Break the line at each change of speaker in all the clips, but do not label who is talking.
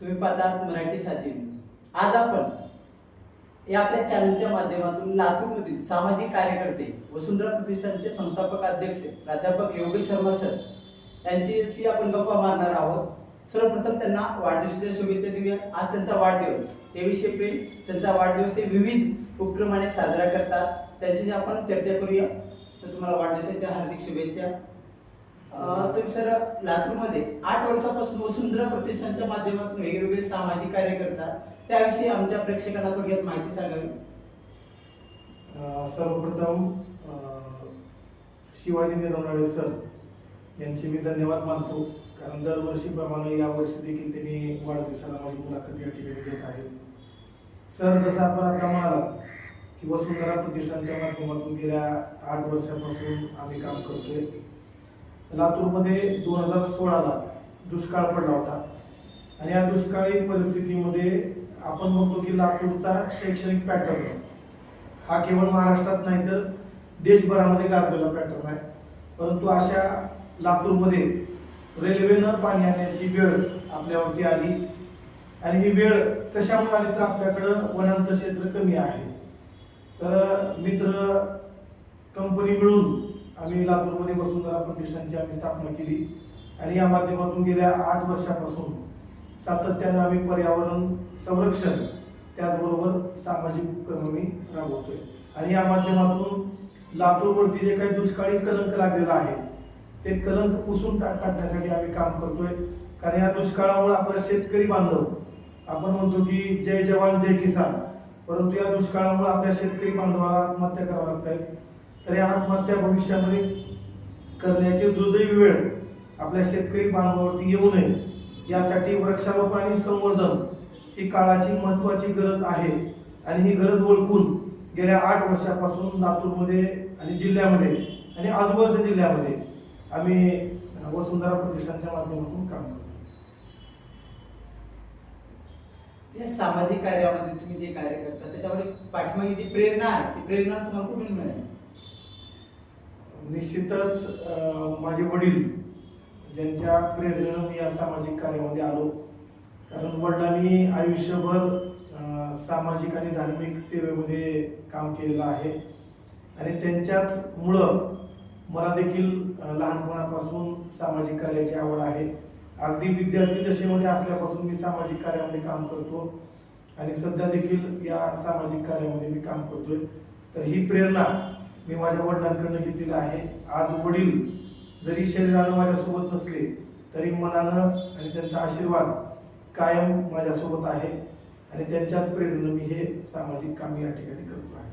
तुम्ही पाहतात मराठी साथी न्यूज. आज आपण या आपल्या चॅनलच्या माध्यमातून लातूरमधील सामाजिक कार्यकर्ते वसुंधरा प्रतिष्ठानचे संस्थापक अध्यक्ष प्राध्यापक योगेश शर्मा सर यांच्याशी आपण गप्पा मारणार आहोत. सर्वप्रथम त्यांना वाढदिवसाच्या शुभेच्छा देऊया. आज त्यांचा वाढदिवस तेवीस एप्रिल. त्यांचा वाढदिवस ते विविध उपक्रमाने साजरा करतात. त्यांच्याशी आपण चर्चा करूया. तर तुम्हाला वाढदिवसाच्या हार्दिक शुभेच्छा. तुम्ही सर लातूरमध्ये आठ वर्षापासून वसुंधरा प्रतिष्ठानच्या माध्यमातून वेगवेगळे सामाजिक कार्य करतात. त्याविषयी आमच्या प्रेक्षकांना थोडक्यात माहिती सांगावी.
सर्वप्रथम शिवाजी निरवणारे सर यांचे मी धन्यवाद मानतो. कारण दरवर्षीप्रमाणे यावर्षी देखील त्यांनी वाढदिवसाला माझी मुलाखत या ठिकाणी घेत आहेत. सर जसं आपण आता म्हणालात की वसुंधरा प्रतिष्ठानच्या माध्यमातून गेल्या आठ वर्षापासून आम्ही काम करतोय. लातूरमध्ये दोन हजार सोळाला दुष्काळ पडला होता. आणि या दुष्काळी परिस्थितीमध्ये आपण बघतो की लातूरचा शैक्षणिक पॅटर्न हा केवळ महाराष्ट्रात नाही तर देशभरामध्ये गाजलेला पॅटर्न आहे. परंतु अशा लातूरमध्ये रेल्वेनं पाणी आणण्याची वेळ आपल्यावरती आली. आणि ही वेळ कशामुळे आली तर आपल्याकडं वनांत क्षेत्र कमी आहे. तर मित्र कंपनी मिळून आम्ही लातूरमध्ये वसुंधरा प्रतिष्ठानची आम्ही स्थापना केली. आणि या माध्यमातून गेल्या आठ वर्षापासून सातत्यानं आम्ही पर्यावरण संरक्षण त्याचबरोबर सामाजिक उपक्रम आम्ही राबवतोय. आणि या माध्यमातून लातूरवरती जे काही दुष्काळी कलंक लागलेला आहे ते कलंक पुसून टाकण्यासाठी आम्ही काम करतोय. कारण या दुष्काळामुळे आपला शेतकरी बांधव आपण म्हणतो की जय जवान जय किसान परंतु या दुष्काळामुळे आपल्या शेतकरी बांधवाला आत्महत्या कराव्या लागत आहेत तर या आत्महत्या भविष्यामध्ये करण्याची दुर्दैवी वेळ आपल्या शेतकरी बांधवावरती येऊ नये. यासाठी वृक्षारोपण आणि संवर्धन ही काळाची महत्त्वाची गरज आहे आणि ही गरज ओळखून गेल्या आठ वर्षापासून लातूरमध्ये आणि जिल्ह्यामध्ये आणि आजूबाजूच्या जिल्ह्यामध्ये आम्ही वसुंधरा प्रतिष्ठानच्या माध्यमातून काम करतो.
या सामाजिक कार्यामध्ये तुम्ही जे कार्य करता त्याच्यामध्ये पाठीमागे जी प्रेरणा आहे ती प्रेरणा तुम्हाला कुठून मिळेल?
निश्चितच माझे वडील ज्यांच्या प्रेरणेनं मी या सामाजिक कार्यामध्ये आलो. कारण वडिलांनी आयुष्यभर सामाजिक आणि धार्मिक सेवेमध्ये काम केलेलं आहे. आणि त्यांच्याच मुळं मला देखील लहानपणापासून सामाजिक कार्याची आवड आहे. अगदी विद्यार्थी दशेमध्ये असल्यापासून मी सामाजिक कार्यामध्ये काम करतो. आणि सध्या देखील या सामाजिक कार्यामध्ये मी काम करतोय. तर ही प्रेरणा मी माझ्या वडिलांकडनं घेतलेली आहे. आज वडील जरी शरीरानं माझ्यासोबत नसले तरी मनानं आणि त्यांचा आशीर्वाद कायम माझ्यासोबत आहे आणि त्यांच्याच प्रेरणेनं मी हे सामाजिक काम या ठिकाणी करतो आहे.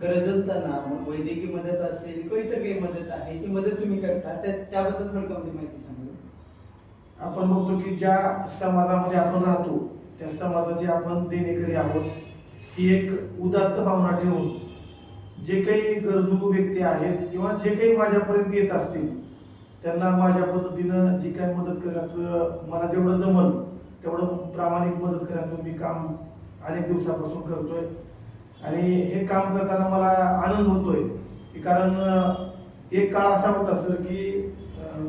गरजवंतांना मग वैद्यकीय मदत असेल किंवा इतर काही मदत आहे ती मदत तुम्ही करता त्या त्याबद्दल थोडी कमी माहिती सांगा
आपण बघतो की ज्या समाजामध्ये आपण राहतो त्या समाजाचे आपण देणेकरी आहोत. ही एक उदात्त भावना ठेवून जे काही गरजू व्यक्ती आहेत किंवा जे काही माझ्यापर्यंत येत असतील त्यांना माझ्या पद्धतीनं जी काही मदत करायचं मला जेवढं जमल तेवढं प्रामाणिक मदत करायचं मी काम अनेक दिवसापासून करतोय. आणि हे काम करताना मला आनंद होतोय की कारण एक काळ असा होता सर की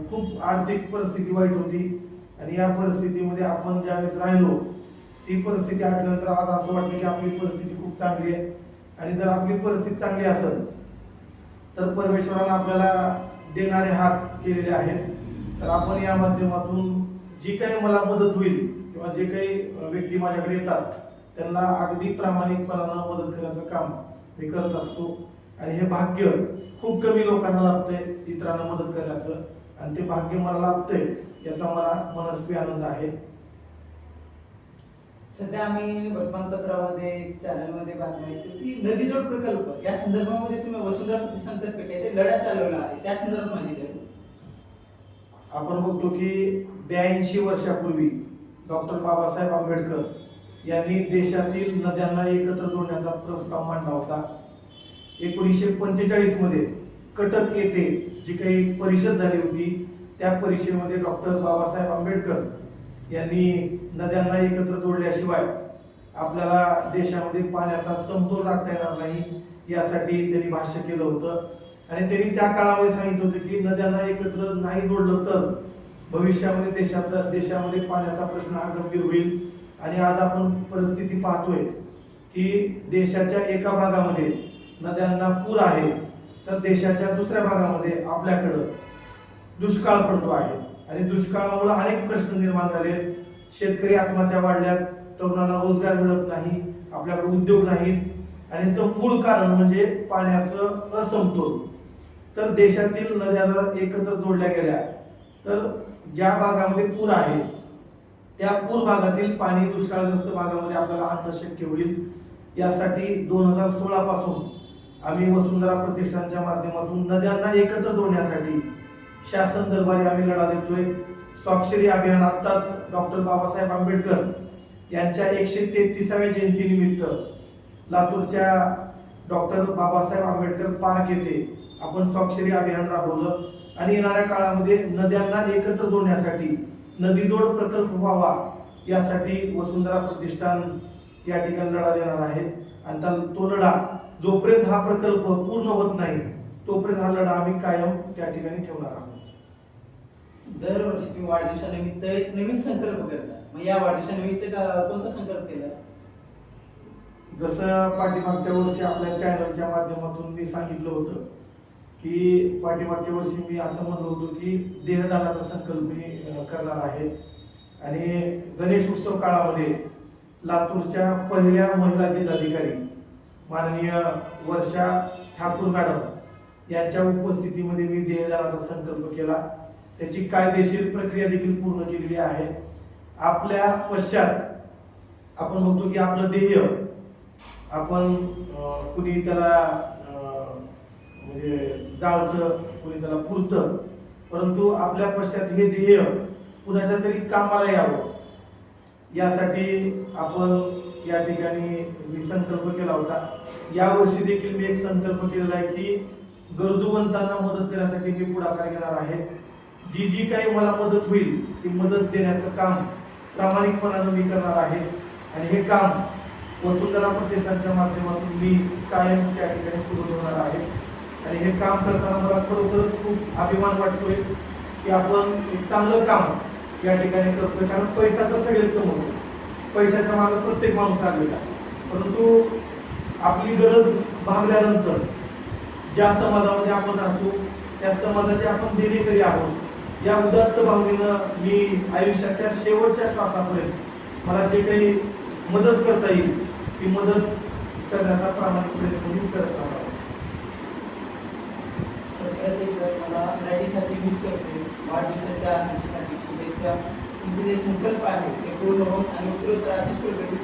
खूप आर्थिक परिस्थिती वाईट होती. आणि या परिस्थितीमध्ये आपण ज्यावेळेस राहिलो ती परिस्थिती आठवल्यानंतर आज असं वाटतं की आपली परिस्थिती खूप चांगली आहे. आणि जर आपली परिस्थिती चांगली असेल तर परमेश्वरानं आपल्याला देणारे हात केलेले आहेत. तर आपण या माध्यमातून जी काही मला मदत होईल किंवा जे काही व्यक्ती माझ्याकडे येतात त्यांना अगदी प्रामाणिकपणानं मदत करायचं काम मी करत असतो. आणि हे भाग्य खूप कमी लोकांना लाभतंय इतरांना मदत करायचं आणि ते भाग्य मला लाभतंय याचा मला मनस्वी आनंद आहे.
सध्या आम्ही वर्तमानपत्रामध्ये चॅनलमध्ये बातम्या ऐकतो की नदीजोड प्रकल्प. या संदर्भामध्ये तुम्ही वसुंधरा प्रतिष्ठानतर्फे काहीतरी लढा चालवला आहे. त्या संदर्भात माहिती द्या.
आपण बघतो की ब्याऐंशी वर्षापूर्वी डॉक्टर बाबासाहेब आंबेडकर यांनी देशातील नद्यांना एकत्र जोडण्याचा प्रस्ताव मांडला होता. एकोणीसशे पंचेचाळीसमध्ये कटक येथे जी काही परिषद झाली होती त्या परिषदेमध्ये डॉक्टर बाबासाहेब आंबेडकर यांनी नद्यांना एकत्र जोडल्याशिवाय आपल्याला देशामध्ये पाण्याचा समतोल राखता येणार नाही यासाठी त्यांनी भाष्य केलं होतं. आणि त्यांनी त्या काळामध्ये सांगितलं होतं की नद्यांना एकत्र नाही जोडलं तर भविष्यामध्ये देशाचा देशामध्ये पाण्याचा प्रश्न हा गंभीर होईल. आणि आज आपण परिस्थिती पाहतोय की देशाच्या एका भागामध्ये नद्यांना पूर आहे तर देशाच्या दुसऱ्या भागामध्ये आपल्याकडं दुष्काळ पडतो आहे. आणि दुष्काळामुळे अनेक प्रश्न निर्माण झाले शेतकरी आत्महत्या वाढल्यात. तरुणांना रोजगार मिळत नाही. आपल्याकडे उद्योग नाहीत आणि याचं मूळ कारण म्हणजे पाण्याचं असमतोल. तर देशातील नद्या जर एकत्र जोडल्या गेल्या तर ज्या भागामध्ये पूर आहे त्या पूर भागातील पाणी दुष्काळग्रस्त भागामध्ये आपल्याला आणणं शक्य होईल. यासाठी दोन हजार सोळा पासून आम्ही वसुंधरा प्रतिष्ठानच्या माध्यमातून नद्यांना एकत्र जोडण्यासाठी शासन दरबारी आम्ही लढा देतोय. स्वाक्षरी अभियान आत्ताच डॉक्टर बाबासाहेब आंबेडकर यांच्या एकशे तेहतीसाव्या जयंतीनिमित्त लातूरच्या डॉक्टर बाबासाहेब आंबेडकर पार्क येथे आपण स्वाक्षरी अभियान राबवलं. आणि येणाऱ्या काळामध्ये नद्यांना एकत्र जोडण्यासाठी नदीजोड प्रकल्प व्हावा यासाठी वसुंधरा प्रतिष्ठान या ठिकाणी लढा देणार आहे. आणि तो लढा जोपर्यंत हा प्रकल्प पूर्ण होत नाही तोपर्यंत हा लढा आम्ही कायम त्या ठिकाणी ठेवणार आहोत.
दरवर्षी तुम्ही वाढदिवसानिमित्त एक नवीन संकल्प करता मग या वाढदिवसानिमित्त कोणता संकल्प केला?
जसं पाठीमागच्या वर्षी आपल्या चॅनलच्या माध्यमातून मी सांगितलं होतं की पाठीमागच्या वर्षी मी असं म्हणलो होतो की देहदानाचा संकल्प मी करणार आहे. आणि गणेश उत्सव काळामध्ये लातूरच्या पहिल्या महिला जिल्हाधिकारी माननीय वर्षा ठाकूर मॅडम यांच्या उपस्थितीमध्ये मी ध्येयदाराचा संकल्प केला. त्याची कायदेशीर प्रक्रिया देखील पूर्ण केलेली आहे. आपल्या पश्चात आपण बघतो की आपलं ध्येय आपण कुणी त्याला म्हणजे जाळतं कुणी त्याला पुरतं. परंतु आपल्या पश्चात हे ध्येय कुणाच्या तरी कामाला यावं. यासाठी आपण या ठिकाणी मी संकल्प केला होता. यावर्षी देखील मी एक संकल्प केलेला आहे की गरजूवंतांना मदत करण्यासाठी मी पुढाकार घेणार आहे. जी जी काही मला मदत होईल ती मदत देण्याचं काम प्रामाणिकपणानं मी करणार आहे. आणि हे काम वसुंधरा प्रतिष्ठानच्या माध्यमातून मी कायम त्या ठिकाणी सुरू ठेवणार आहे. आणि हे काम करताना मला खरोखरच खूप अभिमान वाटतोय की आपण एक चांगलं काम या ठिकाणी करतोय. कारण पैसा तर सगळेच कमवतो. पैशाच्या मागे प्रत्येक माणूस लागलेला परंतु आपली गरज भागल्यानंतर ज्या समाजामध्ये आपण राहतो त्या समाजाचे आपण देणेकरी आहोत. या उदात्त भावनेनं मी आयुष्याच्या शेवटच्या श्वासापर्यंत मला जे काही मदत करता येईल ती मदत करण्याचा प्रामाणिक प्रयत्न मी करत राहणार
सगळ्यात एक मला मराठीसाठी मिस करते वाढदिवसाच्या आनंदीसाठी शुभेच्छा. तुमचे जे संकल्प आहेत ते पूर्ण होऊन आणि उत्तरोत्तर अशीच प्रगती